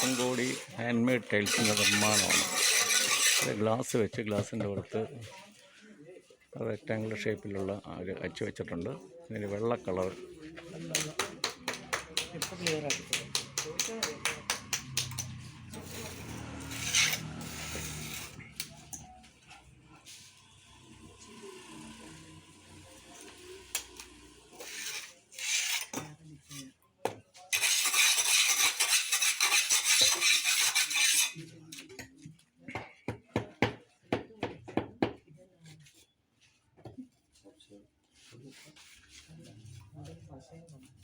പോത്തൻകോടി hand made ടൈൽസിന്റെ നിർമ്മാണമാണ്. Glass വെച്ച് ഗ്ലാസിന്റെ പുറത്ത് റെക്റ്റാങ്കുലർ ഷേപ്പിലുള്ള ഒരു അച്ചു വെച്ചിട്ടുണ്ട്. ഇതിന് വെള്ള കളർ ഇപ്പോൾ ക്ലിയർ ആക്കി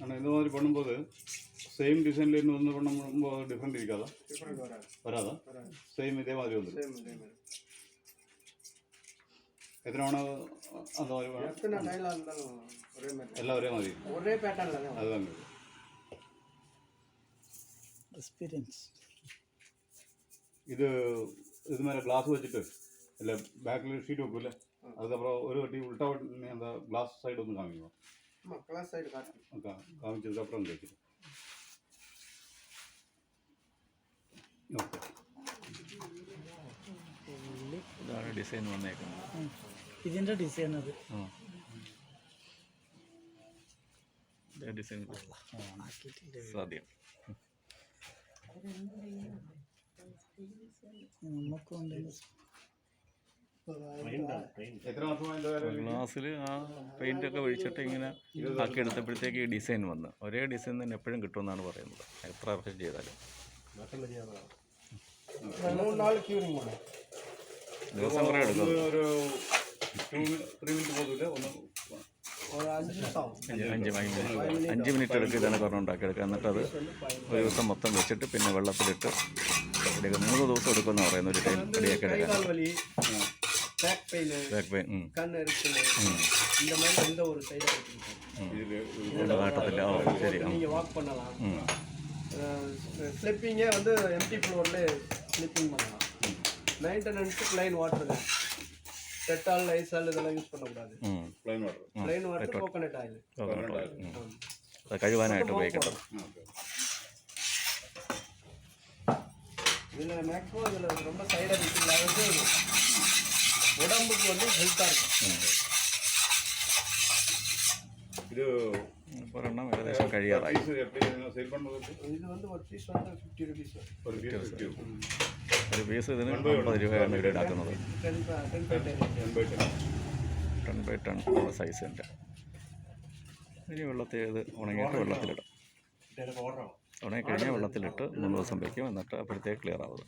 ஆனால் இந்த மாதிரி பண்ணும்போது சேம் டிசைன்ல இருந்து வந்து பண்ணும்போது டிஃப்ரெண்ட் இருக்காதா வராதா சேம் இதே மாதிரி வந்துடும் எத்தனை வேணா அந்த மாதிரி வேணும் எத்தனை டைலாக இருந்தாலும் ஒரே மாதிரி எல்லாம் ஒரே மாதிரி ஒரே பேட்டர்னில் தான் அதுதாங்க எக்ஸ்பீரியன்ஸ் இது இது மேலே கிளாஸ் வச்சுட்டு இல்லை பேக்கில் ஷீட் வைப்பில்ல அதுக்கப்புறம் ஒரு வாட்டி உள்டா வாட்டி அந்த கிளாஸ் சைடு வந்து காமிக்கும் ஆமாம் கிளாஸ் சைடு காட்டு கா காமிச்சதுக்கப்புறம் அங்கே வைக்கணும் ഓക്കെ ഇതാണ് ഡിസൈൻ വന്നേക്കുന്നത് ഇതിൻ്റെ ഡിസൈൻ അത് ആ ഇതേ ഡിസൈൻ സാധ്യം നമുക്ക് ഗ്ലാസ്സിൽ ആ പെയിന്റൊക്കെ ഒഴിച്ചിട്ട് ഇങ്ങനെ ആക്കി എടുത്തപ്പോഴത്തേക്ക് ഈ ഡിസൈൻ വന്നു. ഒരേ ഡിസൈൻ തന്നെ എപ്പോഴും കിട്ടുമെന്നാണ് പറയുന്നത്. എത്ര വർഷം ചെയ്താലും. ദിവസം കുറേ എടുക്കും. അഞ്ച് മിനിറ്റ്. അഞ്ച് മിനിറ്റ് എടുക്കും ഇതാണ് പറഞ്ഞ് ഉണ്ടാക്കിയെടുക്കുക. എന്നിട്ട് അത് ഒരു ദിവസം മൊത്തം വെച്ചിട്ട് പിന്നെ വെള്ളത്തിലിട്ട് എടുക്കുക. മൂന്ന് ദിവസം എടുക്കുമെന്ന് പറയുന്ന ഒരു ടൈം റെഡിയാക്കി എടുക്കാൻ கால் வலி பேக் பெயின் ബാക്ക് പെയിൻ கண் எரிச்சல் இந்த மாதிரி எந்த ஒரு சைடு எஃபெக்ட் ഇതിൽ കാട്ടത്തില്ല ഓ ശരി ആ நீங்கள் வாக் பண்ணலாம் ഉം. ஸ்லிப்பிங்கே வந்து எம்டி ஃப்ளோர்லேயே ஸ்லிப்பிங் பண்ணலாம் மெயின்டெனன்ஸு ப்ளைன் வாட்டர் தான் டெட்டால் லைசால் இதெல்லாம் யூஸ் பண்ணக்கூடாது ഉം. Plain water plain water coconut oil coconut oil. ഉം. അത് കഴുകാനായിട്ട് ഉപയോഗിക്കേണ്ടത് இதில் மேக்ஸிமம் இதில் ரொம்ப சைடு எஃபெக்ட் இல்லாதது உடம்புக்கு வந்து ஹெல்த்தாக இருக்கும். இது போகிறோம்னா வேறு எதுவும் கழியாது? இது வந்து ஒரு பீஸ் வந்து ஃபிஃப்டி ருபீஸ் ஒரு பீஸ் ഒരു പീസ് ഇതിന് അമ്പത് രൂപയാണ് ഇവിടെ ഉണ്ടാക്കുന്നത് ടൺ ബൈ ടൺ സൈസ് ഉണ്ട് ഇനി വെള്ളത്തിൽ ഇത് ഉണങ്ങിയിട്ട് വെള്ളത്തിലിടാം ഉണങ്ങി വെള്ളത്തിലിട്ട് മൂന്ന് ദിവസം വയ്ക്കും എന്നിട്ട് അപ്പോഴത്തേക്ക് ക്ലിയർ ആവുക